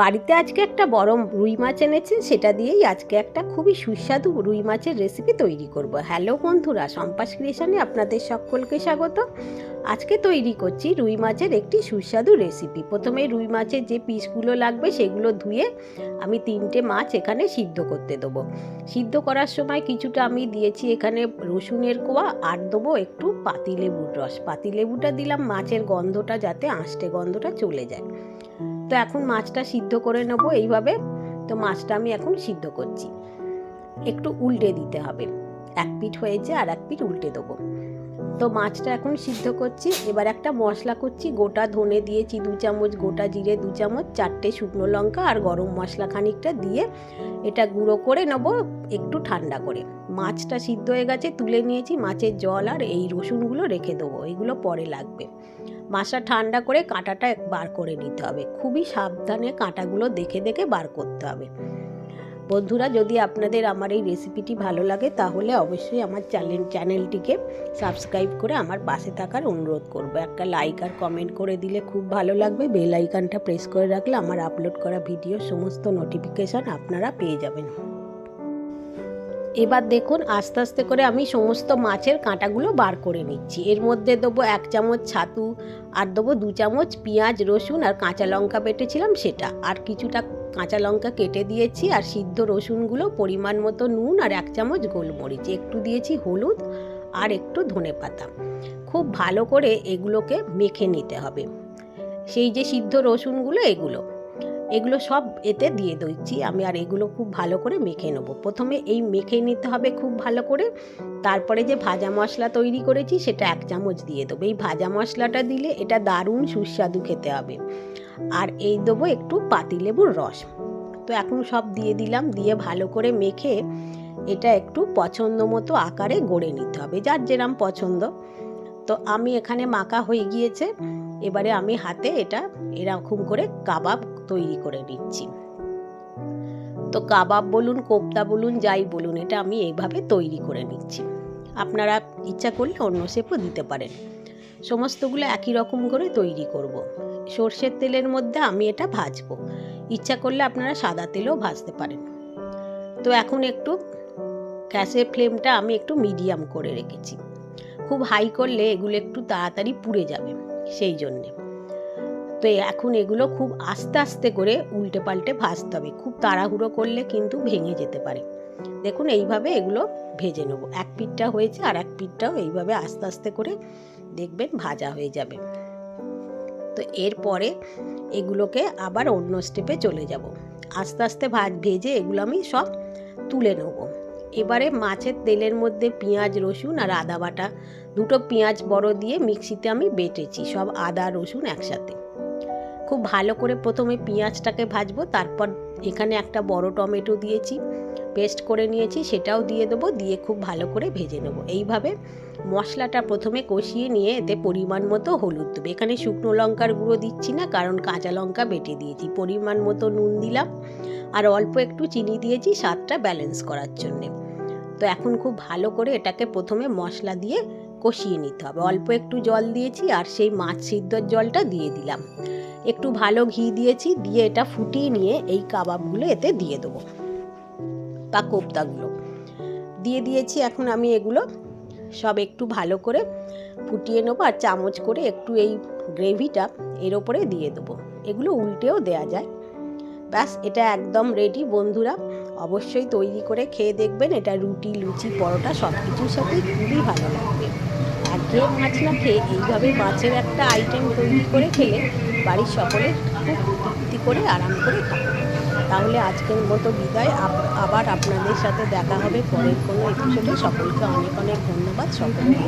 বাড়িতে আজকে একটা বড় রুই মাছ এনেছে সেটা দিয়েই আজকে একটা খুবই সুস্বাদু রুই মাছের রেসিপি তৈরি করব। হ্যালো বন্ধুরা, সম্পাস ক্রিয়েশনে আপনাদের সকলকে স্বাগত। আজকে তৈরি করছি রুই মাছের একটি সুস্বাদু রেসিপি প্রথমে রুই মাছের যে পিসগুলো লাগবে, সেগুলো ধুয়ে আমি তিনটে মাছ এখানে সিদ্ধ করতে দেবো। সিদ্ধ করার সময় কিছুটা আমি দিয়েছি এখানে রসুনের কোয়া, আর দেবো একটু পাতিলেবুর রস। পাতিলেবুটা দিলাম, মাছের গন্ধটা যাতে আঁশটে গন্ধটা চলে যায়। তো এখন মাছটা সিদ্ধ করে নেব এইভাবে। তো মাছটা আমি এখন সিদ্ধ করছি। একটু উল্টে দিতে হবে। এক পিঠ হয়েছে আর এক পিঠ উল্টে দেবো। তো মাছটা এখন সিদ্ধ করছি। এবার একটা মশলা করছি। গোটা ধনে দিয়েছি দু চামচ, গোটা জিরে দু চামচ, চারটে শুকনো লঙ্কা আর গরম মশলা খানিকটা দিয়ে এটা গুঁড়ো করে নেব একটু ঠান্ডা করে। মাছটা সিদ্ধ হয়ে গেছে, তুলে নিয়েছি মাছের জল আর এই রসুনগুলো রেখে দেবো। এগুলো পরে লাগবে। মাছটা ঠান্ডা করে কাঁটাটা বার করে নিতে হবে। খুবই সাবধানে কাঁটাগুলো দেখে দেখে বার করতে হবে। বন্ধুরা, যদি আপনাদের আমার এই রেসিপিটি ভালো লাগে, তাহলে অবশ্যই আমার চ্যানেল চ্যানেলটিকে সাবস্ক্রাইব করে আমার পাশে থাকার অনুরোধ করব। একটা লাইক আর কমেন্ট করে দিলে খুব ভালো লাগবে। বেল আইকনটা প্রেস করে রাখলে আমার আপলোড করা ভিডিও সমস্ত নোটিফিকেশান আপনারা পেয়ে যাবেন। এবার দেখুন, আস্তে আস্তে করে আমি সমস্ত মাছের কাঁটাগুলো বার করে নিচ্ছি। এর মধ্যে দেবো এক চামচ ছাতু, আর দেবো দু চামচ পেঁয়াজ, রসুন আর কাঁচা লঙ্কা বেটেছিলাম সেটা। আর কিছুটা কাঁচা লঙ্কা কেটে দিয়েছি, আর সিদ্ধ রসুনগুলো পরিমাণ মতো নুন আর এক চামচ গোলমরিচ। একটু দিয়েছি হলুদ আর একটু ধনে পাতা। খুব ভালো করে এগুলোকে মেখে নিতে হবে। সেই যে সিদ্ধ রসুনগুলো, এগুলো। এগুলো সব এতে দিয়ে দিচ্ছি। আমি আর এগুলো খুব ভালো করে মেখে নেব। প্রথমে এই মেখে নিতে হবে খুব ভালো করে। তারপরে যে ভাজা মশলা তৈরি করেছি সেটা এক চামচ দিয়ে দেবো। এই ভাজা মশলাটা দিলে এটা দারুণ সুস্বাদু খেতে হবে। আর এই দেবো একটু পাতিলেবুর রস। তো এখন সব দিয়ে দিলাম। দিয়ে ভালো করে মেখে এটা একটু পছন্দ মতো আকারে গড়ে নিতে হবে, যার যেরাম পছন্দ। তো আমি এখানে মাখা হয়ে গিয়েছে। এবারে আমি হাতে এটা এরকম করে কাবাব তৈরি করে নিচ্ছি। তো কাবাব বলুন, কোপ্তা বলুন, যাই বলুন, এটা আমি এইভাবে তৈরি করে নিচ্ছি। আপনারা ইচ্ছা করলে অন্য শেপও দিতে পারেন। সমস্তগুলো একই রকম করে তৈরি করব। সর্ষের তেলের মধ্যে আমি এটা ভাজবো। ইচ্ছা করলে আপনারা সাদা তেলেও ভাজতে পারেন। তো এখন একটু গ্যাসের ফ্লেমটা আমি একটু মিডিয়াম করে রেখেছি। খুব হাই করলে এগুলো একটু তাড়াতাড়ি পুড়ে যাবে। সেই জন্যে। তো এখন এগুলো খুব আস্তে আস্তে করে উল্টে পাল্টে ভাজতে হবে। খুব তাড়াহুড়ো করলে কিন্তু ভেঙে যেতে পারে। দেখুন এইভাবে এগুলো ভেজে নেব। এক পিঠটা হয়েছে আর এক পিঠটাও এইভাবে আস্তে আস্তে করে দেখবেন ভাজা হয়ে যাবে। তো এরপরে এগুলোকে আবার অন্য স্টেপে চলে যাব। আস্তে আস্তে ভাজ, ভেজে এগুলো আমি সব তুলে নেব। এবারে মাছের তেলের মধ্যে পেঁয়াজ, রসুন আর আদা বাটা। দুটো পেঁয়াজ বড় দিয়ে মিক্সিতে আমি বেটেছি, সব আদা, রসুন একসাথে। খুব ভালো করে প্রথমে পেঁয়াজটাকে ভাজবো, তারপর এখানে একটা বড় টমেটো দিয়েছি, পেস্ট করে নিয়েছি, সেটাও দিয়ে দেবো, দিয়ে খুব ভালো করে ভেজে নেব। এইভাবে মশলাটা প্রথমে কষিয়ে নিয়ে এতে পরিমাণ মতো হলুদ দেবো। এখানে শুকনো লঙ্কার গুঁড়ো দিচ্ছি না, কারণ কাঁচা লঙ্কা বেটে দিয়েছি। পরিমাণ মতো নুন দিলাম, আর অল্প একটু চিনি দিয়েছি, স্বাদটা ব্যালেন্স করার জন্যে। তো এখন খুব ভালো করে এটাকে প্রথমে মশলা দিয়ে কষিয়ে নিতে হবে। অল্প একটু জল দিয়েছি আর সেই মাছ সিদ্ধর জলটা দিয়ে দিলাম। একটু ভালো ঘি দিয়েছি, দিয়ে এটা ফুটিয়ে নিয়ে এই কাবাবগুলো এতে দিয়ে দেবো বা কোপ্তাগুলো। দিয়ে দিয়েছি এখন আমি এগুলো সব একটু ভালো করে ফুটিয়ে নেব আর চামচ করে একটু এই গ্রেভিটা এর ওপরে দিয়ে দেবো। এগুলো উল্টেও দেয়া যায়। ব্যাস, এটা একদম রেডি বন্ধুরা। অবশ্যই তৈরি করে খেয়ে দেখবেন, এটা রুটি, লুচি, পরোটা সব কিছুর সাথে খুবই ভালো লাগবে। একঘেয়ে মাছ না খেয়ে এইভাবে মাছের একটা আইটেম তৈরি করে খেলে বাড়ির সকলে খুব তৃপ্তি করে, আরাম করে খাবে। তাহলে আজকের মতো বিদায়। আবার আপনাদের সাথে দেখা হবে পরের কোনো এপিসোডে সকলকে অনেক অনেক ধন্যবাদ। সকলে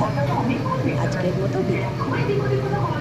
ভালো থাকবেন। আজকের মতো বিদায়।